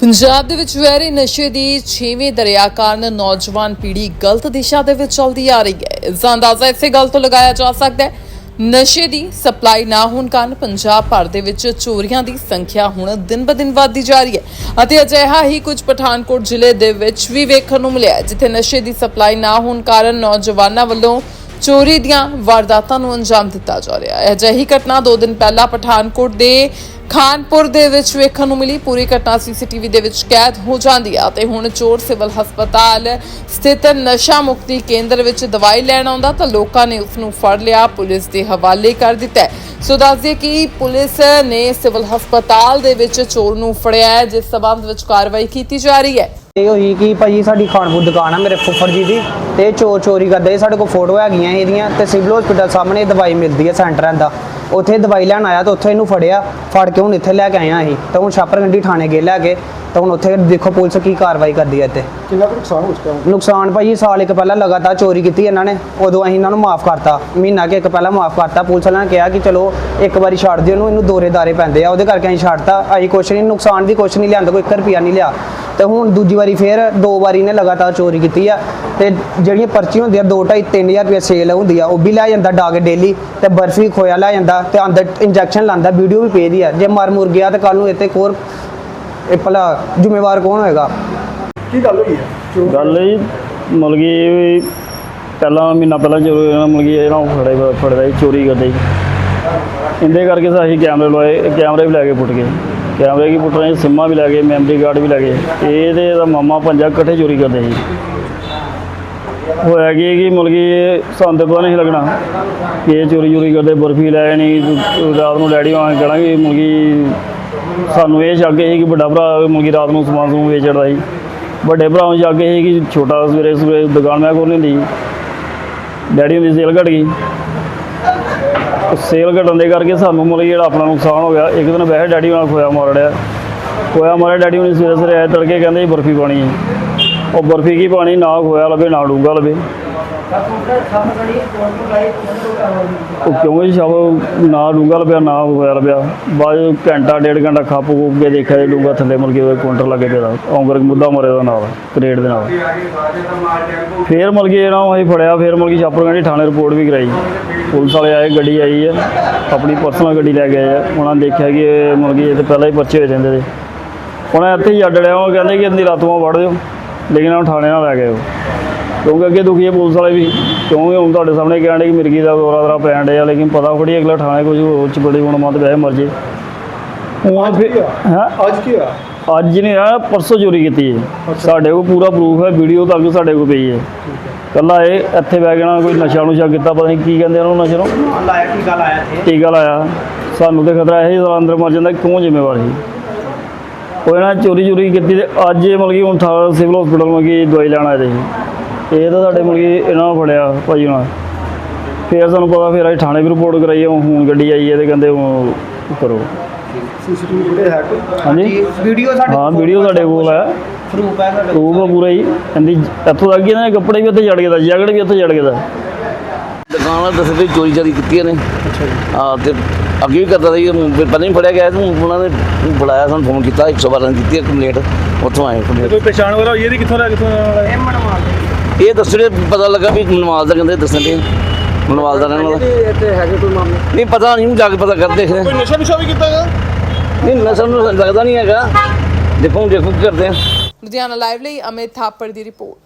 ਪੰਜਾਬ ਦੇ ਵਿੱਚ ਵੈਰੀ ਨਸ਼ੇ ਦੀ ਛੇਵੇਂ ਦਰਿਆ ਕਾਰਨ ਨੌਜਵਾਨ ਪੀੜ੍ਹੀ ਗਲਤ ਦਿਸ਼ਾ ਦੇ ਵਿੱਚ ਚੱਲਦੀ ਆ ਰਹੀ ਹੈ। ਇਸ ਦਾ ਅੰਦਾਜ਼ਾ ਇਸੇ ਗੱਲ ਤੋਂ ਲਗਾਇਆ ਜਾ ਸਕਦਾ ਹੈ। ਨਸ਼ੇ ਦੀ ਸਪਲਾਈ ਨਾ ਹੋਣ ਕਾਰਨ ਪੰਜਾਬ ਭਰ ਦੇ ਵਿੱਚ ਚੋਰੀਆਂ ਦੀ ਸੰਖਿਆ ਹੁਣ ਦਿਨ ਬ ਦਿਨ ਵਧਦੀ ਜਾ ਰਹੀ ਹੈ ਅਤੇ ਅਜਿਹਾ ਹੀ ਕੁਝ ਪਠਾਨਕੋਟ ਜ਼ਿਲ੍ਹੇ ਦੇ ਵਿੱਚ ਵੀ ਵੇਖਣ ਨੂੰ ਮਿਲਿਆ ਜਿੱਥੇ ਨਸ਼ੇ ਦੀ ਸਪਲਾਈ ਨਾ ਹੋਣ ਕਾਰਨ ਨੌਜਵਾਨਾਂ ਵੱਲੋਂ ਚੋਰੀ ਦੀਆਂ ਵਾਰਦਾਤਾਂ ਨੂੰ ਅੰਜਾਮ ਦਿੱਤਾ ਜਾ ਰਿਹਾ ਹੈ। ਅਜਿਹੀ ਘਟਨਾ 2 ਦਿਨ ਪਹਿਲਾਂ ਪਠਾਨਕੋਟ ਦੇ ਖਾਨਪੁਰ ਦੇ ਵਿੱਚ ਵੇਖਣ ਨੂੰ ਮਿਲੀ, ਪੂਰੀ ਘਟਨਾ ਸੀਸੀਟੀਵੀ ਦੇ ਵਿੱਚ ਕੈਦ ਹੋ ਜਾਂਦੀ ਆ ਤੇ ਹੁਣ ਚੋਰ ਸਿਵਲ ਹਸਪਤਾਲ ਸਥਿਤ ਨਸ਼ਾ ਮੁਕਤੀ ਕੇਂਦਰ ਵਿੱਚ ਦਵਾਈ ਲੈਣ ਆਉਂਦਾ ਤਾਂ ਲੋਕਾਂ ਨੇ ਉਸ ਨੂੰ ਫੜ ਲਿਆ, ਪੁਲਿਸ ਦੇ ਹਵਾਲੇ ਕਰ ਦਿੱਤਾ ਸੋ ਦੱਸ ਕਿ ਪੁਲਿਸ ਨੇ ਸਿਵਲ ਹਸਪਤਾਲ ਦੇ ਵਿੱਚ ਚੋਰ ਨੂੰ ਫੜਿਆ ਹੈ, ਜਿਸ ਸਬੰਧ ਵਿੱਚ ਕਾਰਵਾਈ ਕੀਤੀ ਜਾ ਰਹੀ ਹੈ। ਇਹ ਹੋਈ ਕਿ ਭਾਜੀ ਸਾਡੀ ਖਾਨਪੁਰ ਦੁਕਾਨ ਆ, ਮੇਰੇ ਫੁੱਫੜ ਜੀ ਦੀ। ਤੇ ਇਹ ਚੋਰ ਚੋਰੀ ਕਰਦੇ। ਸਾਡੇ ਕੋਲ ਫੋਟੋ ਹੈਗੀਆਂ ਇਹਦੀਆਂ ਤੇ ਸਿਵਲ ਹਸਪੀਟਲ ਸਾਹਮਣੇ ਦਵਾਈ ਮਿਲਦੀ ਹੈ ਸੈਂਟਰਾਂ ਦਾ। ਉੱਥੇ ਦਵਾਈ ਲੈਣ ਆਇਆ ਤਾਂ ਉੱਥੇ ਇਹਨੂੰ ਫੜਿਆ ਫੜ ਕੇ ਹੁਣ ਇੱਥੇ ਲੈ ਕੇ ਆਇਆ ਅਸੀਂ। ਤਾਂ ਹੁਣ ਛਾਪਰਗੰਡੀ ਥਾਣੇ ਗਏ ਲੈ ਕੇ ਤਾਂ ਹੁਣ ਉੱਥੇ ਦੇਖੋ ਪੁਲਿਸ ਕੀ ਕਾਰਵਾਈ ਕਰਦੀ ਹੈ ਇੱਥੇ। ਕਿੰਨਾ ਕੁ ਨੁਕਸਾਨ ਹੋ ਚੁੱਕਾ? ਨੁਕਸਾਨ ਭਾਜੀ ਸਾਲ ਇੱਕ ਪਹਿਲਾਂ ਲਗਾਤਾਰ ਚੋਰੀ ਕੀਤੀ ਇਹਨਾਂ ਨੇ ਉਦੋਂ ਅਸੀਂ ਇਹਨਾਂ ਨੂੰ ਮਾਫ ਕਰਤਾ। ਮਹੀਨਾ ਕਿ ਇੱਕ ਪਹਿਲਾਂ ਮਾਫ ਕਰਤਾ ਪੁਲਿਸ ਵਾਲਿਆਂ ਨੇ ਕਿਹਾ ਕਿ ਚਲੋ ਇੱਕ ਵਾਰੀ ਛੱਡ ਦਿਓ ਇਹਨੂੰ ਇਹਨੂੰ ਦੋਰੇ ਦਾਰੇ ਪੈਂਦੇ ਆ ਉਹਦੇ ਕਰਕੇ ਅਸੀਂ ਛੱਡਤਾ। ਅਸੀਂ ਕੁਛ ਨਹੀਂ ਨੁਕਸਾਨ ਵੀ ਕੁਛ ਨਹੀਂ ਲਿਆਂਦਾ ਕੋਈ 1 ਰੁਪਿਆ ਨਹੀਂ ਲਿਆ। ਤੇ ਹੁਣ ਦੂਜੀ ਵਾਰੀ ਫੇਰ ਦੋ ਵਾਰੀ ਨੇ ਲਗਾਤਾਰ ਚੋਰੀ ਕੀਤੀ ਆ। ਤੇ ਜਿਹੜੀਆਂ ਪਰਚੀਆਂ ਹੁੰਦੀਆਂ 2 2.5 3000 ਰੁਪਏ ਸੇਲ ਹੁੰਦੀ ਆ ਉਹ ਵੀ ਲੈ ਜਾਂਦਾ ਡਾਗੇ ਡੇਲੀ ਤੇ ਬਰਫੀ ਖੋਇਆ ਲੈ ਜਾਂਦਾ ਤੇ ਅੰਦਰ ਇੰਜੈਕਸ਼ਨ ਲਾਂਦਾ ਵੀਡੀਓ ਵੀ ਪੇਦੀ ਆ। ਜੇ ਮਰ ਮੁਰ ਗਿਆ ਤੇ ਕੱਲ ਨੂੰ ਇੱਥੇ ਹੋਰ ਇਹ ਭਲਾ ਜ਼ਿੰਮੇਵਾਰ ਕੌਣ ਹੋਏਗਾ? ਕੀ ਗੱਲ ਹੋਈ ਹੈ? ਗੱਲ ਇਹ ਮਤਲਬ ਕਿ ਇਹ ਵੀ ਪਹਿਲਾਂ ਮਹੀਨਾ ਪਹਿਲਾਂ ਜਦੋਂ ਇਹਨਾਂ ਮਤਲਬ ਕਿ ਇਹਨਾਂ ਨੂੰ ਫੜੇ ਫੜਦਾ ਸੀ ਚੋਰੀ ਕਰਦੇ ਸੀ। ਇਹਦੇ ਕਰਕੇ ਤਾਂ ਅਸੀਂ ਕੈਮਰੇ ਲਵਾਏ ਕੈਮਰੇ ਵੀ ਲੈ ਕੇ ਪੁੱਟ ਗਏ। ਕੈਮਰੇ ਕੀ ਪੁੱਟ ਰਹੇ ਸਿੰਮਾਂ ਵੀ ਲੈ ਗਏ ਮੈਮਰੀ ਕਾਰਡ ਵੀ ਲੈ ਗਏ। ਇਹਦੇ ਦਾ ਮਾਮਾ ਪੰਜਾ ਇਕੱਠੇ ਚੋਰੀ ਕਰਦੇ ਸੀ। ਹੋਇਆ ਕੀ ਕਿ ਮਤਲਬ ਕਿ ਇਹ ਸਾਨੂੰ ਤਾਂ ਪਤਾ ਨਹੀਂ ਸੀ ਲੱਗਣਾ। ਕਿ ਇਹ ਚੋਰੀ ਚੋਰੀ ਕਰਦੇ, ਬਰਫੀ ਲੈ ਜਾਣੀ, ਰਾਤ ਨੂੰ ਡੈਡੀ ਵਾਂ ਕਹਾਂਗੇ ਮਤਲਬ ਕਿ ਸਾਨੂੰ ਇਹ ਸ਼ੱਕ ਸੀ ਕਿ ਵੱਡਾ ਭਰਾ ਮਤਲਬ ਕਿ ਰਾਤ ਨੂੰ ਸਮਾਨ ਸਮੂਨ ਵੇਚਦਾ ਸੀ। ਵੱਡੇ ਭਰਾ ਨੂੰ ਸ਼ੱਕ ਸੀ ਕਿ ਛੋਟਾ ਸਵੇਰੇ ਸਵੇਰੇ ਦੁਕਾਨ ਮੈਂ ਖੋਲ੍ਹ ਲੈਂਦੀ ਡੈਡੀ ਦੀ ਸੇਲ ਘਟ ਗਈ। ਸੇਲ ਘਟਣ ਦੇ ਕਰਕੇ ਸਾਨੂੰ ਮਤਲਬ ਕਿ ਜਿਹੜਾ ਆਪਣਾ ਨੁਕਸਾਨ ਹੋ ਗਿਆ, ਇੱਕ ਦਿਨ ਵੈਸੇ ਡੈਡੀ ਨਾਲ ਖੋਇਆ ਮਾਰ ਮਾਰੜਿਆ ਖੋਇਆ ਮਾਰਿਆ, ਡੈਡੀ ਉਹਨੇ ਸਵੇਰੇ ਸਵੇਰੇ ਆਏ ਤੜਕੇ ਕਹਿੰਦੇ ਜੀ ਬਰਫੀ ਪਾਣੀ ਹੈ। ਉਹ ਬਰਫੀ ਕੀ ਪਾਣੀ, ਨਾ ਖੋਇਆ ਲਵੇ, ਨਾ ਡੂੰਗਾ ਲਵੇ। ਉਹ ਕਿਉਂ ਜੀ ਸ਼ਾਬ ਨਾ ਡੂੰਗਾ ਲੱਭਿਆ ਨਾ ਹੋਇਆ ਲੱਭਿਆ ਬਾਅਦ ਘੰਟਾ, ਡੇਢ ਘੰਟਾ ਖੱਪ ਖੁੱਪ ਕੇ ਦੇਖਿਆ ਜੀ ਡੂੰਗਾ ਥੱਲੇ ਮੁੜ ਕੇ ਉਹਦੇ ਕਾਊਂਟਰ ਲੱਗੇ ਪਿਆ ਔਂਗਰ ਮੁੱਦਾ ਮਰੇ ਦਾ ਨਾਲ ਕਰੇਟ ਦੇ ਨਾਲ। ਫੇਰ ਮਲ ਕੇ ਇਹਨਾਂ ਨੂੰ ਅਸੀਂ ਫੜਿਆ, ਫੇਰ ਮਲ ਕੇ ਛਾਪਰਗੰਡੀ ਥਾਣੇ ਰਿਪੋਰਟ ਵੀ ਕਰਾਈ। ਪੁਲਿਸ ਵਾਲੇ ਆਏ, ਗੱਡੀ ਆਈ ਹੈ ਆਪਣੀ ਪਰਸਨਲ ਗੱਡੀ ਲੈ ਕੇ ਆਏ ਆ। ਉਹਨਾਂ ਨੇ ਦੇਖਿਆ ਕਿ ਇਹ ਮਲ ਇਹ ਤਾਂ ਪਹਿਲਾਂ ਹੀ ਪਰਚੇ ਹੋ ਜਾਂਦੇ ਨੇ। ਉਹਨਾਂ ਇੱਥੇ ਹੀ ਅੱਡ ਲਿਆ, ਉਹ ਕਹਿੰਦੇ ਕਿ ਇੰਨੀ ਰਾਤੋਂ ਵੜ ਦਿਓ ਲੇਕਿਨ ਉਹ ਥਾਣੇ ਨਾਲ ਲੈ ਗਏ ਉਹ। ਕਿਉਂਕਿ ਅੱਗੇ ਦੁਖੀ ਹੈ ਪੁਲਿਸ ਵਾਲੇ ਵੀ। ਕਿਉਂਕਿ ਹੁਣ ਤੁਹਾਡੇ ਸਾਹਮਣੇ ਕਹਿਣ ਡੇ ਕਿ ਮਿਰਗੀ ਦਾ ਦੌਰਾ ਦੌਰਾ ਪੈਣ ਡਿਆ ਲੇਕਿਨ ਪਤਾ ਥੋੜੀ ਅਗਲਾ ਥਾਣੇ ਕੁਝ ਉਹ ਚ ਬੜੀ ਹੁਣ ਮਤ ਵੈਸੇ ਮਰ ਜੇ। ਹੁਣ ਫਿਰ ਹੈਂ? ਅੱਜ ਕੀ ਹੋਇਆ? ਅੱਜ ਨਹੀਂ ਆ ਪਰਸੋਂ ਚੋਰੀ ਕੀਤੀ ਹੈ ਸਾਡੇ ਕੋਲ ਪੂਰਾ ਪ੍ਰੂਫ ਹੈ ਵੀਡੀਓ ਤੱਕ ਸਾਡੇ ਕੋਲ ਪਈ ਹੈ। ਕੱਲਾ ਇਹ ਇੱਥੇ ਬੈ ਗਿਆ ਕੋਈ ਨਸ਼ਾ ਨੁਸ਼ਾ ਕੀਤਾ ਪਤਾ ਨਹੀਂ ਕੀ ਕਹਿੰਦੇ ਉਹਨੂੰ ਨਸ਼ੇ ਨੂੰ ਲਾਇਆ ਟੀਕਾ ਲਾਇਆ ਇੱਥੇ? ਟੀਕਾ ਲਾਇਆ ਸਾਨੂੰ ਤੇ ਖਤਰਾ ਇਹ ਜਦੋਂ ਅੰਦਰ ਮਰ ਜਾਂਦਾ ਕਿਉਂ ਜ਼ਿੰਮੇਵਾਰ ਸੀ? ਉਹ ਇਹਨਾਂ ਨੇ ਚੋਰੀ ਚੋਰੀ ਕੀਤੀ ਤੇ ਅੱਜ ਇਹ ਮਤਲਬ ਕਿ ਹੁਣ ਥਾ ਸਿਵਲ ਹਸਪੀਟਲ ਮਤਲਬ ਕਿ ਦਵਾਈ ਲੈਣ ਆਏ ਸੀ ਇਹ। ਤਾਂ ਸਾਡੇ ਮਤਲਬ ਕਿ ਇਹਨਾਂ ਨੂੰ ਫੜਿਆ ਭਾਈ ਉਹਨਾਂ ਫਿਰ ਸਾਨੂੰ ਪਤਾ ਫਿਰ ਅਸੀਂ ਥਾਣੇ ਵੀ ਰਿਪੋਰਟ ਕਰਾਈ ਹੈ ਹੁਣ ਗੱਡੀ ਆਈ ਹੈ ਤੇ ਕਹਿੰਦੇ ਉਹ ਕਰੋ ਸੀਸੀਟੀਵੀ ਫੁਟੇਜ ਹੈ ਕੋਈ? ਹਾਂਜੀ। ਵੀਡੀਓ ਸਾਡੇ ਹਾਂ ਵੀਡੀਓ ਸਾਡੇ ਕੋਲ ਹੈ। ਪ੍ਰੂਫ ਹੈ ਸਾਡੇ ਉਹ ਪੂਰਾ ਹੀ। ਕਹਿੰਦੀ ਇੱਥੋਂ ਤੱਕ ਇਹਨਾਂ ਦੇ ਕੱਪੜੇ ਵੀ ਉੱਥੇ ਜੜ ਗਿਆ ਜੈਕਟ ਵੀ ਉੱਥੇ ਜੜ ਗਿਆ ਦੁਕਾਨ ਵਾਲੇ ਦੱਸਦੇ ਵੀ ਚੋਰੀ ਚਾਰੀ ਕੀਤੀਆਂ ਨੇ। ਹਾਂ ਤੇ ਅੱਗੇ ਵੀ ਕਰਦਾ ਸੀ ਪਤਾ ਨਹੀਂ ਫੜਿਆ ਗਿਆ ਤੇ ਹੁਣ ਉਹਨਾਂ ਨੇ ਬੁਲਾਇਆ ਸਾਨੂੰ ਫੋਨ ਕੀਤਾ 112 ਕੀਤੀ ਹੈ ਕੰਪਲੇਂਟ ਉੱਥੋਂ ਆਏ ਕੰਪਲੇਂਟ। ਕੋਈ ਪਛਾਣ ਵਗੈਰਾ ਹੋਈ ਇਹਦੀ ਕਿੱਥੋਂ ਦਾ ਕਿੱਥੋਂ ਦਾ ਇਹ ਮਨਵਾ ਇਹ ਦੱਸਣੇ ਪਤਾ ਲੱਗਾ ਵੀ ਮਨਵਾਲ ਦਾ ਕਹਿੰਦੇ ਦੱਸਣ ਦੇ ਮਨਵਾਲ ਦਾ ਰਹਿਣ ਵਾਲਾ। ਇੱਥੇ ਹੈਗੇ ਕੋਈ ਮਾਮਲੇ? ਨਹੀਂ ਪਤਾ ਨਹੀਂ ਜਾ ਕੇ ਪਤਾ ਕਰਦੇ ਹਾਂ ਕੋਈ ਨਸ਼ਾ ਨੁਸ਼ਾ ਵੀ ਕੀਤਾ ਹੈਗਾ? ਨਹੀਂ ਨਸਲ ਨੂੰ ਲੱਗਦਾ ਨਹੀਂ ਹੈਗਾ। ਦੇਖੋ ਦੇਖੋ ਕੀ ਕਰਦੇ ਆ। ਲੁਧਿਆਣਾ ਲਾਈਵ ਲਈ ਅਮਿਤ ਥਾਪੜ ਦੀ ਰਿਪੋਰਟ।